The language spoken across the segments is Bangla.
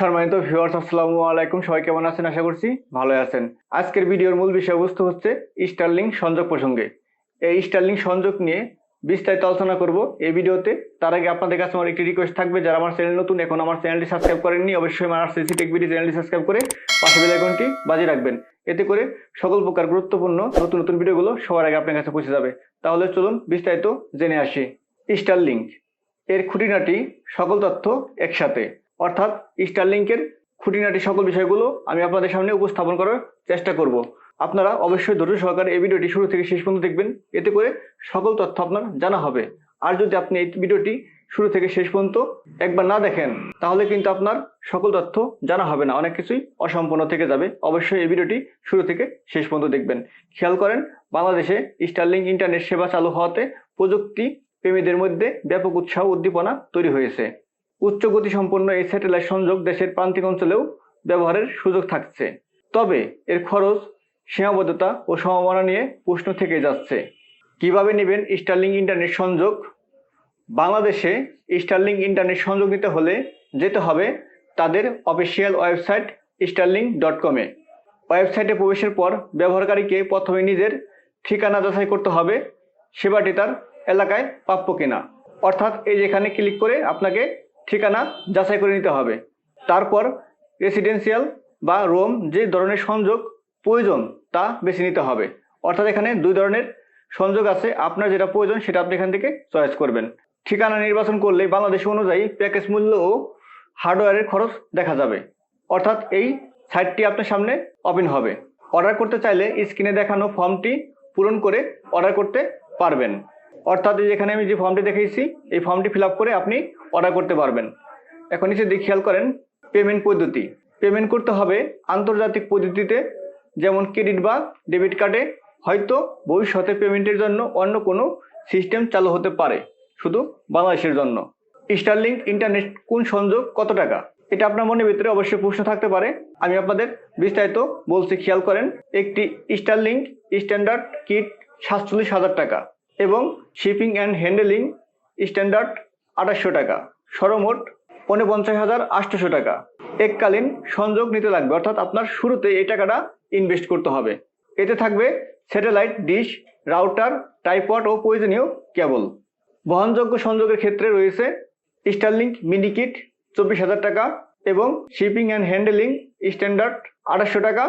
সম্মানিত ভিউয়ার্স আসসালামু আলাইকুম। সবাই কেমন আছেন? আশা করছি ভালো আছেন। আজকের ভিডিওর মূল বিষয়বস্তু হচ্ছে স্টারলিং সংযোগ প্রসঙ্গে। এই স্টারলিং সংযোগ নিয়ে বিস্তারিত আলোচনা করব এই ভিডিওতে। তার আগে আপনাদের কাছে আমার একটি রিকোয়েস্ট থাকবে, যারা আমার চ্যানেল নতুন, এখন আমার চ্যানেলটি সাবস্ক্রাইব করেননি, অবশ্যই আমার সিসি টেক ভিডিও চ্যানেলটি সাবস্ক্রাইব করে পাশে বেল আইকনটি বাজিয়ে রাখবেন। এতে করে সকল প্রকার গুরুত্বপূর্ণ নতুন নতুন ভিডিওগুলো সবার আগে আপনার কাছে পৌঁছে যাবে। তাহলে চলুন বিস্তারিত জেনে আসি। স্টারলিংক এর খুঁটিনাটি সকল তথ্য একসাথে। অর্থাৎ স্টারলিংকের খুঁটিনাটি সকল বিষয়গুলো আমি আপনাদের সামনে উপস্থাপন করার চেষ্টা করব। আপনারা অবশ্যই ধৈর্য সহকারে এই ভিডিওটি শুরু থেকে শেষ পর্যন্ত দেখবেন। এতে করে সকল তথ্য আপনার জানা হবে। আর যদি আপনি এই ভিডিওটি শুরু থেকে শেষ পর্যন্ত একবার না দেখেন, তাহলে কিন্তু আপনার সকল তথ্য জানা হবে না। অনেক কিছুই অসম্পূর্ণ থেকে যাবে। অবশ্যই এই ভিডিওটি শুরু থেকে শেষ পর্যন্ত দেখবেন। খেয়াল করেন, বাংলাদেশে স্টারলিং ইন্টারনেট সেবা চালু হওয়াতে প্রযুক্তি প্রেমীদের মধ্যে ব্যাপক উৎসাহ উদ্দীপনা তৈরি হয়েছে। উচ্চ গতি সম্পন্ন এই স্যাটেলাইট সংযোগ দেশের প্রান্তিক অঞ্চলেও ব্যবহারের সুযোগ থাকছে। তবে এর খরচ, সীমাবদ্ধতা ও সম্ভাবনা নিয়ে প্রশ্ন থেকে যাচ্ছে। কীভাবে নেবেন স্টারলিং ইন্টারনেট সংযোগ? বাংলাদেশে স্টারলিং ইন্টারনেট সংযোগ নিতে হলে যেতে হবে তাদের অফিসিয়াল ওয়েবসাইট স্টারলিং ডট কমে ওয়েবসাইটে প্রবেশের পর ব্যবহারকারীকে প্রথমে নিজের ঠিকানা যাচাই করতে হবে, সেবাটি তার এলাকায় প্রাপ্য কিনা। অর্থাৎ এই যেখানে ক্লিক করে আপনাকে ঠিকানা যাচাই করে নিতে হবে। তারপর রেসিডেন্সিয়াল বা রোম যে ধরনের সংযোগ প্রয়োজন তা বেছে নিতে হবে। অর্থাৎ এখানে দুই ধরনের সংযোগ আছে। আপনার যেটা প্রয়োজন সেটা আপনি এখান থেকে চয়েস করবেন। ঠিকানা নির্বাচন করলে বাংলাদেশ অনুযায়ী প্যাকেজ মূল্য ও হার্ডওয়্যারের খরচ দেখা যাবে। অর্থাৎ এই সাইটটি আপনার সামনে ওপেন হবে। অর্ডার করতে চাইলে স্ক্রিনে দেখানো ফর্মটি পূরণ করে অর্ডার করতে পারবেন। অর্থাৎ যেখানে আমি যে ফর্মটি দেখিয়েছি এই ফর্মটি ফিল করে আপনি অর্ডার করতে পারবেন। এখন নিচে দিকে খেয়াল করেন পেমেন্ট পদ্ধতি। পেমেন্ট করতে হবে আন্তর্জাতিক পদ্ধতিতে, যেমন ক্রেডিট বা ডেবিট কার্ডে হয়তো ভবিষ্যতে পেমেন্টের জন্য অন্য কোনো সিস্টেম চালু হতে পারে, শুধু বাংলাদেশের জন্য। স্টারলিংক ইন্টারনেট কোন সংযোগ কত টাকা? এটা আপনার মনের ভিতরে অবশ্যই প্রশ্ন থাকতে পারে। আমি আপনাদের বিস্তারিত বলছি, খেয়াল করেন, একটি স্টারলিংক স্ট্যান্ডার্ড কিট সাতচল্লিশ হাজার টাকা এবং শিপিং অ্যান্ড হ্যান্ডেলিং স্ট্যান্ডার্ড আঠাশশো টাকা। সর্বমোট পঞ্চাশ হাজার আটশোশো টাকা। এককালীন সংযোগ নিতে লাগবে, অর্থাৎ আপনার শুরুতে এই টাকাটা ইনভেস্ট করতে হবে। এতে থাকবে স্যাটেলাইট ডিশ রাউটার টাইপড ও প্রয়োজনীয় কেবল বহনযোগ্য সংযোগের ক্ষেত্রে রয়েছে স্টারলিংক মিনি কিট চব্বিশ হাজার টাকা এবং শিপিং অ্যান্ড হ্যান্ডেলিং স্ট্যান্ডার্ড আঠাশশো টাকা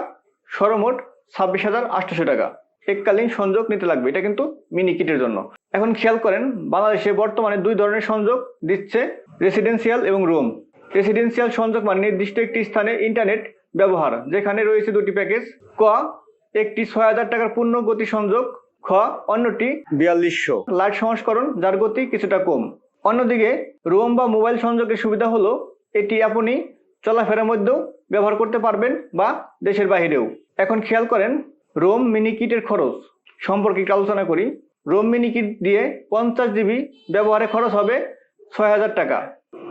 সর্বমোট ছাব্বিশ হাজার আটশোশো টাকা। এককালীন সংযোগ নিতে লাগবে, এটা কিন্তু মিনি কিটের জন্য। এখন খেয়াল করেন, বাংলাদেশে বর্তমানে দুই ধরনের সংযোগ দিচ্ছে রেসিডেন্সিয়াল এবং রুম রেসিডেন্সিয়াল সংযোগ মানে নির্দিষ্ট একটি স্থানে ইন্টারনেট ব্যবহার, যেখানে রয়েছে দুটি প্যাকেজ ক, একটি ছয় হাজার টাকার পূর্ণ গতি সংযোগ, খ, অন্যটি বিয়াল্লিশশো। লাইট সংস্করণ, যার গতি কিছুটা কম। অন্যদিকে রোম বা মোবাইল সংযোগের সুবিধা হলো, এটি আপনি চলাফেরার মধ্যেও ব্যবহার করতে পারবেন বা দেশের বাহিরেও এখন খেয়াল করেন রোম মিনি কিটের খরচ সম্পর্কে আলোচনা করি। রোম মিনি কিট দিয়ে পঞ্চাশ জিবি ব্যবহারে খরচ হবে ছয় হাজার টাকা।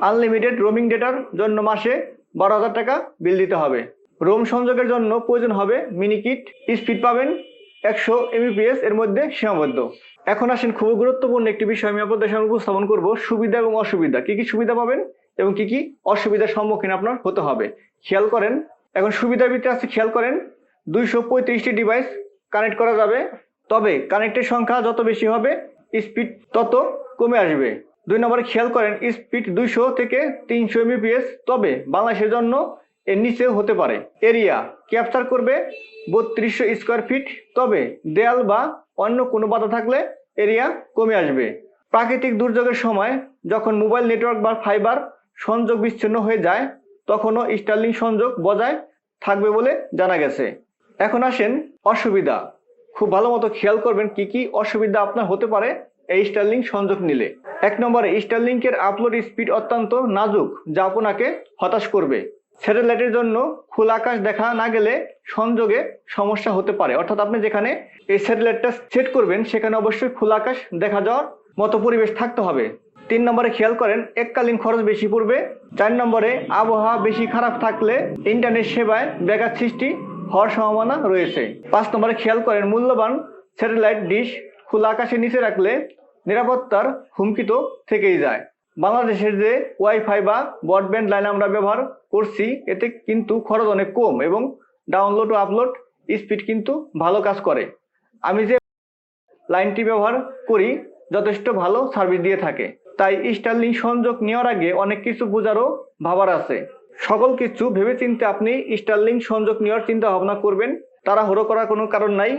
আনলিমিটেড রোমিং ডেটার জন্য মাসে বারো হাজার টাকা বিল দিতে হবে। রোম সংযোগের জন্য প্রয়োজন হবে মিনি কিট স্পিড পাবেন একশো এমবিপিএস এর মধ্যে সীমাবদ্ধ। এখন আসেন খুবই গুরুত্বপূর্ণ একটি বিষয় আমি আপনাদের সামনে উপস্থাপন করব, সুবিধা এবং অসুবিধা। কি কি সুবিধা পাবেন এবং কি কি অসুবিধার সম্মুখীন আপনার হতে হবে? খেয়াল করেন, এখন সুবিধার ভিতরে আছে, খেয়াল করেন, দুইশো পঁয়ত্রিশটি ডিভাইস কানেক্ট করা যাবে। তবে কানেক্টের সংখ্যা যত বেশি হবে স্পিড তত কমে আসবে। দুই নম্বরে খেয়াল করেন স্পিড দুইশো থেকে তিনশো এমবিপিএস তবে বাংলাদেশের জন্য এর নিচেও হতে পারে। এরিয়া ক্যাপচার করবে বত্রিশশো স্কোয়ার ফিট তবে দেয়াল বা অন্য কোনো বাধা থাকলে এরিয়া কমে আসবে। প্রাকৃতিক দুর্যোগের সময় যখন মোবাইল নেটওয়ার্ক বা ফাইবার সংযোগ বিচ্ছিন্ন হয়ে যায়, তখনও স্টার্লিং সংযোগ বজায় থাকবে বলে জানা গেছে। এখন আসেন অসুবিধা। খুব ভালো মতো খেয়াল করবেন কি কি অসুবিধা আপনার হতে পারে এই স্টারলিং সংযোগ নিলে। এক নম্বরে স্টারলিংকের আপলোড স্পিড অত্যন্ত নাজুক, যা আপনাকে হতাশ করবে। স্যাটেলাইটের জন্য খোলা আকাশ দেখা না গেলে সংযোগে সমস্যা হতে পারে। অর্থাৎ আপনি যেখানে এই স্যাটেলাইটটা সেট করবেন, সেখানে অবশ্যই খোলা আকাশ দেখা যাওয়ার মতো পরিবেশ থাকতে হবে। তিন নম্বরে খেয়াল করেন, এককালীন খরচ বেশি পড়বে। চার নম্বরে, আবহাওয়া বেশি খারাপ থাকলে ইন্টারনেট সেবায় ব্যাঘাত সৃষ্টি হওয়ার সম্ভাবনা রয়েছে। পাঁচ নম্বরে খেয়াল করেন, মূল্যবান স্যাটেলাইট ডিশ খোলা আকাশের নিচে রাখলে নিরাপত্তার হুমকি তো থেকেই যায়। বাংলাদেশের যে ওয়াইফাই বা ব্রডব্যান্ড লাইন আমরা ব্যবহার করছি, এতে কিন্তু খরচ অনেক কম এবং ডাউনলোড ও আপলোড স্পিড কিন্তু ভালো কাজ করে। আমি যে লাইনটি ব্যবহার করি, যথেষ্ট ভালো সার্ভিস দিয়ে থাকে। তাই স্টারলিং সংযোগ নেওয়ার আগে অনেক কিছু বোঝারও ভাবার আছে। সকল কিছু ভেবেচিন্তে আপনি স্টারলিং সংযোগ নেওয়ার চিন্তা ভাবনা করবেন। তাড়াহুড়ো করার কোনো কারণ নাই।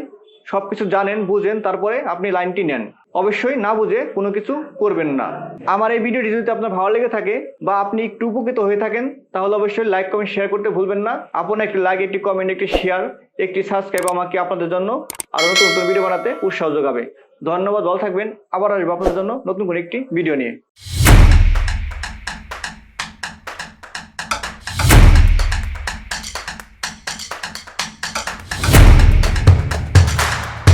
সবকিছু জানেন, বুঝেন, তারপরে আপনি লাইনটি নেন। অবশ্যই না বুঝে কোনো কিছু করবেন না। আমার এই ভিডিওটি যদি আপনার ভালো লেগে থাকে বা আপনি একটু উপকৃত হয়ে থাকেন, তাহলে অবশ্যই লাইক কমেন্ট শেয়ার করতে ভুলবেন না। আপনার একটি লাইক একটি কমেন্ট একটি শেয়ার একটি সাবস্ক্রাইব আমাকে আপনাদের জন্য আরও নতুন নতুন ভিডিও বানাতে উৎসাহ যোগাবে। ধন্যবাদ, ভালো থাকবেন। আবার আসব আপনাদের জন্য নতুন কোনো একটি ভিডিও নিয়ে।